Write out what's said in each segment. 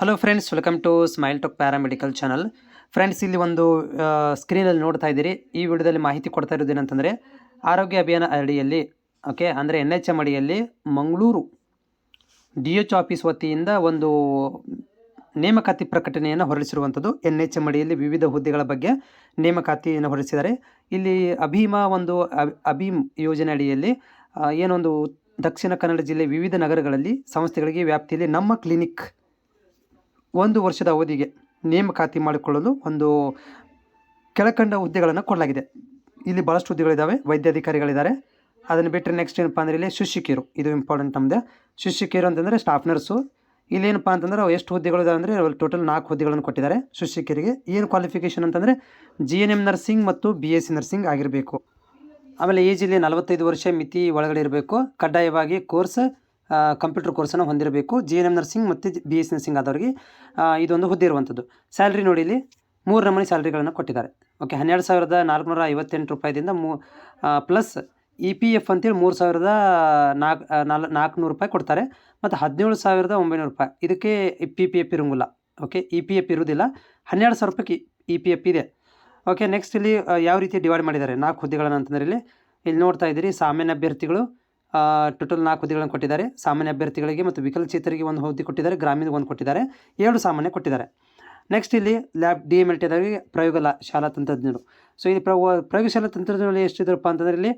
Hello friends welcome to Smile Talk paramedical channel friends ಇಲ್ಲಿ ಒಂದು ಸ್ಕ್ರೀನಲ್ಲಿ ನೋಡ್ತಾ ಇದ್ದೀರಿ. ಈ ವಿಡಿಯೋದಲ್ಲಿ ಮಾಹಿತಿ ಕೊಡ್ತಾ ಇರೋದು ಏನಂತಂದರೆ, ಆರೋಗ್ಯ ಅಭಿಯಾನ ಅಡಿಯಲ್ಲಿ ಓಕೆ ಅಂದರೆ ಎನ್ ಎಚ್ ಎಂ ಅಡಿಯಲ್ಲಿ ಮಂಗಳೂರು ಡಿ ಎಚ್ ಆಫೀಸ್ ವತಿಯಿಂದ ಒಂದು ನೇಮಕಾತಿ ಪ್ರಕಟಣೆಯನ್ನು ಹೊರಡಿಸಿರುವಂಥದ್ದು. ಎನ್ ಎಚ್ ಎಂ ಅಡಿಯಲ್ಲಿ ವಿವಿಧ ಹುದ್ದೆಗಳ ಬಗ್ಗೆ ನೇಮಕಾತಿಯನ್ನು ಹೊರಡಿಸಿದ್ದಾರೆ. ಇಲ್ಲಿ ಅಭೀಮ ಒಂದು ಅಭೀಮ್ ಯೋಜನೆ ಅಡಿಯಲ್ಲಿ ಏನೊಂದು ದಕ್ಷಿಣ ಕನ್ನಡ ಜಿಲ್ಲೆ ವಿವಿಧ ನಗರಗಳಲ್ಲಿ ಸಂಸ್ಥೆಗಳಿಗೆ ವ್ಯಾಪ್ತಿಯಲ್ಲಿ ನಮ್ಮ ಕ್ಲಿನಿಕ್ ಒಂದು ವರ್ಷದ ಅವಧಿಗೆ ನೇಮಕಾತಿ ಮಾಡಿಕೊಳ್ಳಲು ಒಂದು ಕೆಳಕಂಡ ಹುದ್ದೆಗಳನ್ನು ಕೊಡಲಾಗಿದೆ. ಇಲ್ಲಿ ಭಾಳಷ್ಟು ಹುದ್ದೆಗಳಿದ್ದಾವೆ, ವೈದ್ಯಾಧಿಕಾರಿಗಳಿದ್ದಾರೆ. ಅದನ್ನು ಬಿಟ್ಟರೆ ನೆಕ್ಸ್ಟ್ ಏನಪ್ಪ ಅಂದರೆ ಇಲ್ಲಿ ಶಿಕ್ಷಕಿಯರು. ಇದು ಇಂಪಾರ್ಟೆಂಟ್ ನಮ್ಮದು ಶಿಕ್ಷಕಿಯರು ಅಂತಂದರೆ ಸ್ಟಾಫ್ ನರ್ಸು ಇಲ್ಲೇನಪ್ಪ ಅಂತಂದ್ರೆ ಎಷ್ಟು ಹುದ್ದೆಗಳಿದಾವೆ ಅಂದರೆ ಟೋಟಲ್ ನಾಲ್ಕು ಹುದ್ದೆಗಳನ್ನು ಕೊಟ್ಟಿದ್ದಾರೆ ಶಿಕ್ಷಕಿಯರಿಗೆ. ಏನು ಕ್ವಾಲಿಫಿಕೇಷನ್ ಅಂತಂದರೆ ಜಿ ಎನ್ ಎಂ ನರ್ಸಿಂಗ್ ಮತ್ತು ಬಿ ಎಸ್ ಸಿ ನರ್ಸಿಂಗ್ ಆಗಿರಬೇಕು. ಆಮೇಲೆ ಏಜ್ ಇಲ್ಲಿ ನಲವತ್ತೈದು ವರ್ಷ ಮಿತಿ ಒಳಗಡೆ ಇರಬೇಕು. ಕಡ್ಡಾಯವಾಗಿ ಕೋರ್ಸ್ ಕಂಪ್ಯೂಟರ್ ಕೋರ್ಸನ್ನು ಹೊಂದಿರಬೇಕು. ಜಿ ಎನ್ ಎಂ ನರ್ಸಿಂಗ್ ಮತ್ತು ಬಿ ಎಸ್ ನರ್ಸಿಂಗ್ ಆದವರಿಗೆ ಇದೊಂದು ಹುದ್ದೆ ಇರುವಂಥದ್ದು ಸ್ಯಾಲ್ರಿ ನೋಡಿ ಇಲ್ಲಿ ಮೂರು ನಮೂನೆ ಸ್ಯಾಲ್ರಿಗಳನ್ನು ಕೊಟ್ಟಿದ್ದಾರೆ. ಓಕೆ ಹನ್ನೆರಡು ಸಾವಿರದ ನಾಲ್ಕುನೂರ ಐವತ್ತೆಂಟು ರೂಪಾಯಿದಿಂದ ಮೂ ಪ್ಲಸ್ ಇ ಪಿ ಎಫ್ ಅಂತೇಳಿ ಮೂರು ಸಾವಿರದ ನಾಲ್ಕು ನಾಲ್, ನಾಲ್ಕುನೂರು ರೂಪಾಯಿ ಕೊಡ್ತಾರೆ. ಮತ್ತು ಹದಿನೇಳು ಸಾವಿರದ ಒಂಬೈನೂರು ರೂಪಾಯಿ. ಇದಕ್ಕೆ ಪಿ ಪಿ ಎಫ್ ಇರೋಂಗಿಲ್ಲ. ಓಕೆ ಇ ಪಿ ಎಫ್ ಇರೋದಿಲ್ಲ. ಹನ್ನೆರಡು ಸಾವಿರ ರೂಪಾಯಿ ಇ ಪಿ ಎಫ್ ಇದೆ. ಓಕೆ ನೆಕ್ಸ್ಟ್ ಇಲ್ಲಿ ಯಾವ ರೀತಿ ಡಿವೈಡ್ ಮಾಡಿದ್ದಾರೆ ನಾಲ್ಕು ಹುದ್ದೆಗಳನ್ನು ಅಂತಂದರೆ ಇಲ್ಲಿ ಇಲ್ಲಿ ನೋಡ್ತಾ ಇದ್ದೀರಿ, ಸಾಮಾನ್ಯ ಅಭ್ಯರ್ಥಿಗಳು ಟೋಟಲ್ ನಾಲ್ಕು ಹುದ್ದೆಗಳನ್ನು ಕೊಟ್ಟಿದ್ದಾರೆ. ಸಾಮಾನ್ಯ ಅಭ್ಯರ್ಥಿಗಳಿಗೆ ಮತ್ತು ವಿಕಲಚೇತರಿಗೆ ಒಂದು ಹುದ್ದೆ ಕೊಟ್ಟಿದ್ದಾರೆ. ಗ್ರಾಮೀಣ ಒಂದು ಕೊಟ್ಟಿದ್ದಾರೆ. ಎರಡು ಸಾಮಾನ್ಯ ಕೊಟ್ಟಿದ್ದಾರೆ. ನೆಕ್ಸ್ಟ್ ಇಲ್ಲಿ ಲ್ಯಾಬ್ ಡಿ ಎಂ ಎಲ್ ಟಿದಾಗಿ ಪ್ರಯೋಗ ಲಾ, ಶಾಲಾ ತಂತ್ರಜ್ಞರು. ಸೊ ಇಲ್ಲಿ ಪ್ರ ಪ್ರಯೋಗಶಾಲಾ ತಂತ್ರಜ್ಞರಲ್ಲಿ ಎಷ್ಟಿದ್ರಪ್ಪ ಅಂತಂದರೆ ಇಲ್ಲಿ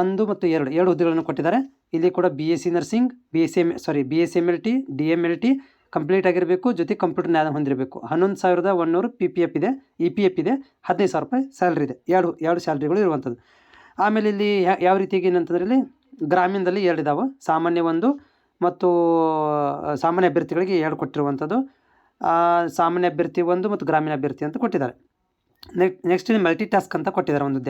ಒಂದು ಮತ್ತು ಎರಡು ಎರಡು ಹುದ್ದೆಗಳನ್ನು ಕೊಟ್ಟಿದ್ದಾರೆ. ಇಲ್ಲಿ ಕೂಡ B S C nursing B S M sorry B S M L T D M L T complete ಆಗಿರಬೇಕು. ಜೊತೆ ಕಂಪ್ಯೂಟರ್ ನ್ಯಾಯ ಹೊಂದಿರಬೇಕು. ಹನ್ನೊಂದು ಸಾವಿರದ ಒನ್ನೂರು ಪಿ ಪಿ ಎಫ್ ಇದೆ ಇ ಪಿ ಎಫ್ ಇದೆ. ಹದಿನೈದು ಸಾವಿರ ರೂಪಾಯಿ ಸ್ಯಾಲ್ರಿ ಇದೆ. ಎರಡು ಎರಡು ಸ್ಯಾಲ್ರಿಗಳು ಇರುವಂಥದ್ದು ಆಮೇಲೆ ಇಲ್ಲಿ ಯಾವ ರೀತಿಯಾಗಿ ಏನಂತಂದ್ರೆ ಇಲ್ಲಿ ಗ್ರಾಮೀಣದಲ್ಲಿ ಎರಡು ಇದಾವೆ ಸಾಮಾನ್ಯ ಒಂದು ಮತ್ತು ಸಾಮಾನ್ಯ ಅಭ್ಯರ್ಥಿಗಳಿಗೆ ಎರಡು ಕೊಟ್ಟಿರುವಂಥದ್ದು. ಸಾಮಾನ್ಯ ಅಭ್ಯರ್ಥಿ ಒಂದು ಮತ್ತು ಗ್ರಾಮೀಣ ಅಭ್ಯರ್ಥಿ ಅಂತ ಕೊಟ್ಟಿದ್ದಾರೆ. ನೆಕ್, ನೆಕ್ಸ್ಟ್ ಇಲ್ಲಿ ಮಲ್ಟಿ ಟಾಸ್ಕ್ ಅಂತ ಕೊಟ್ಟಿದ್ದಾರೆ ಒಂದು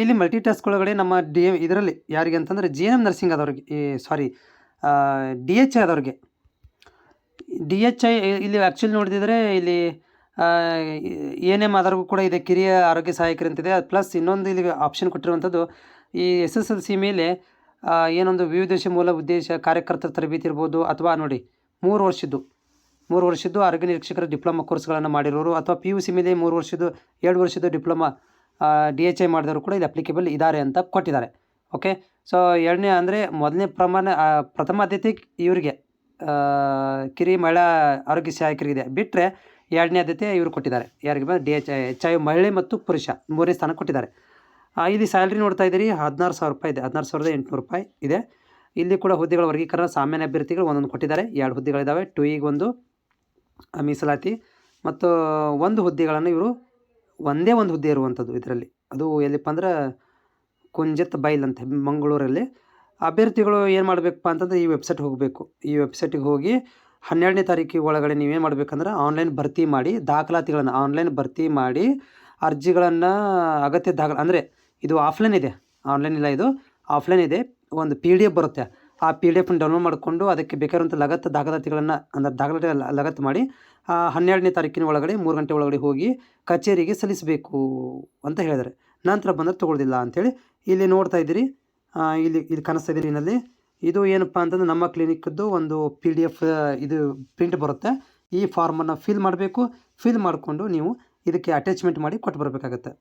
ಇಲ್ಲಿ ಮಲ್ಟಿ ಟಾಸ್ಕ್ ಒಳಗಡೆ ನಮ್ಮ ಡಿ ಎಂ ಇದರಲ್ಲಿ ಯಾರಿಗೆ ಅಂತಂದರೆ ಜಿ ಎಂ ನರ್ಸಿಂಗ್ ಆದವ್ರಿಗೆ ಸಾರಿ ಡಿ ಎಚ್ ಐ ಆದವ್ರಿಗೆ. ಡಿ ಎಚ್ ಐ, ಇಲ್ಲಿ ಆ್ಯಕ್ಚುಲಿ ನೋಡಿದರೆ ಇಲ್ಲಿ ಏನ್ ಎಂ ಆದವ್ರಿಗೂ ಕೂಡ ಇದೆ, ಕಿರಿಯ ಆರೋಗ್ಯ ಸಹಾಯಕರು ಅಂತಿದೆ. ಪ್ಲಸ್ ಇನ್ನೊಂದು ಇಲ್ಲಿ ಆಪ್ಷನ್ ಕೊಟ್ಟಿರುವಂಥದ್ದು ಈ ಎಸ್ ಎಸ್ ಎಲ್ ಸಿ ಮೇಲೆ ಏನೊಂದು ವಿವಿಧ ಮೂಲ ಉದ್ದೇಶ ಕಾರ್ಯಕರ್ತರ ತರಬೇತಿ ಇರ್ಬೋದು ಅಥವಾ ನೋಡಿ, ಮೂರು ವರ್ಷದ್ದು. ಮೂರು ವರ್ಷದ್ದು ಆರೋಗ್ಯ ನಿರೀಕ್ಷಕರ ಡಿಪ್ಲೊಮಾ ಕೋರ್ಸ್ಗಳನ್ನು ಮಾಡಿರೋರು ಅಥವಾ ಪಿ ಯು ಸಿ ಮೇಲೆ ಮೂರು ವರ್ಷದ್ದು, ಎರಡು ವರ್ಷದ್ದು ಡಿಪ್ಲೊಮಾ ಡಿ ಎಚ್ ಐ ಮಾಡಿದವರು ಕೂಡ ಇಲ್ಲಿ ಅಪ್ಲಿಕೇಬಲ್ ಇದ್ದಾರೆ ಅಂತ ಕೊಟ್ಟಿದ್ದಾರೆ. ಓಕೆ ಸೊ ಎರಡನೇ ಅಂದರೆ ಮೊದಲನೇ ಪ್ರಮಾಣ ಪ್ರಥಮ ಆದ್ಯತೆ ಇವರಿಗೆ ಕಿರಿ ಮಹಿಳಾ ಆರೋಗ್ಯ ಸಹಾಯಕರಿಗಿದೆ. ಬಿಟ್ಟರೆ ಎರಡನೇ ಆದ್ಯತೆ ಇವರು ಕೊಟ್ಟಿದ್ದಾರೆ. ಯಾರಿಗೆ ಬಂದು D H I H I ಮಹಿಳೆ ಮತ್ತು ಪುರುಷ ಮೂರನೇ ಸ್ಥಾನ ಕೊಟ್ಟಿದ್ದಾರೆ. ಇಲ್ಲಿ ಸ್ಯಾಲ್ರಿ ನೋಡ್ತಾ ಇದ್ದೀರಿ, ಹದಿನಾರು ಸಾವಿರ ರೂಪಾಯಿ ಇದೆ. ಹದಿನಾರು ಸಾವಿರದ ಎಂಟುನೂರು ರೂಪಾಯಿ ಇದೆ. ಇಲ್ಲಿ ಕೂಡ ಹುದ್ದೆಗಳ ವರ್ಗೀಕರಣ, ಸಾಮಾನ್ಯ ಅಭ್ಯರ್ಥಿಗಳು ಒಂದೊಂದು ಕೊಟ್ಟಿದ್ದಾರೆ. ಎರಡು ಹುದ್ದೆಗಳಿದ್ದಾವೆ ಟು ಒಂದು ಮೀಸಲಾತಿ. ಮತ್ತು ಒಂದು ಹುದ್ದೆಗಳನ್ನು ಇವರು ಒಂದೇ ಒಂದು ಹುದ್ದೆ ಇರುವಂಥದ್ದು ಇದರಲ್ಲಿ. ಅದು ಎಲ್ಲಿಪ್ಪ ಅಂದ್ರೆ ಕುಂಜತ್ ಬೈಲ್ ಅಂತ, ಮಂಗಳೂರಲ್ಲಿ. ಅಭ್ಯರ್ಥಿಗಳು ಏನು ಮಾಡಬೇಕಪ್ಪ ಅಂತಂದ್ರೆ ಈ ವೆಬ್ಸೈಟ್ ಹೋಗಬೇಕು. ಈ ವೆಬ್ಸೈಟಿಗೆ ಹೋಗಿ ಹನ್ನೆರಡನೇ ತಾರೀಕಿಗೆ ಒಳಗಡೆ ನೀವೇನು ಮಾಡಬೇಕಂದ್ರೆ ಆನ್ಲೈನ್ ಭರ್ತಿ ಮಾಡಿ, ದಾಖಲಾತಿಗಳನ್ನು ಆನ್ಲೈನ್ ಭರ್ತಿ ಮಾಡಿ, ಅರ್ಜಿಗಳನ್ನು ಅಗತ್ಯ ದಾಖಲ ಅಂದರೆ ಇದು ಆಫ್ಲೈನ್ ಇದೆ. ಆನ್ಲೈನ್ ಇಲ್ಲ ಇದು. ಆಫ್ಲೈನ್ ಇದೆ. ಒಂದು ಪಿ ಡಿ ಎಫ್ ಬರುತ್ತೆ. ಆ ಪಿ ಡಿ ಎಫ್ನ ಡೌನ್ಲೋಡ್ ಮಾಡಿಕೊಂಡು ಅದಕ್ಕೆ ಬೇಕಾದಂಥ ಲಗತ್ತು, ದಾಖಲಾತಿಗಳನ್ನು ಅಂದರೆ ದಾಖಲಾತಿ ಲಗತ್ತು ಮಾಡಿ ಹನ್ನೆರಡನೇ ತಾರೀಕಿನ ಒಳಗಡೆ, ಮೂರು ಗಂಟೆ ಒಳಗಡೆ ಹೋಗಿ ಕಚೇರಿಗೆ ಸಲ್ಲಿಸಬೇಕು ಅಂತ ಹೇಳಿದ್ದಾರೆ. ನಂತರ ಬಂದರೆ ತೊಗೊಳ್ಳೋದಿಲ್ಲ ಅಂಥೇಳಿ ಇಲ್ಲಿ ನೋಡ್ತಾ ಇದ್ದೀರಿ. ಇಲ್ಲಿ ಇಲ್ಲಿ ಕಾಣಿಸ್ತಾ ಇದ್ದೀರಿ ಇನ್ನಲ್ಲಿ ಇದು ಏನಪ್ಪ ಅಂತಂದ್ರೆ ನಮ್ಮ ಕ್ಲಿನಿಕ್ದು ಒಂದು ಪಿ ಡಿ ಎಫ್ ಇದು ಪ್ರಿಂಟ್ ಬರುತ್ತೆ. ಈ ಫಾರ್ಮನ್ನು ಫಿಲ್ ಮಾಡಬೇಕು. ಫಿಲ್ ಮಾಡಿಕೊಂಡು ನೀವು ಇದಕ್ಕೆ ಅಟ್ಯಾಚ್ಮೆಂಟ್ ಮಾಡಿ ಕೊಟ್ಟು ಬರಬೇಕಾಗತ್ತೆ.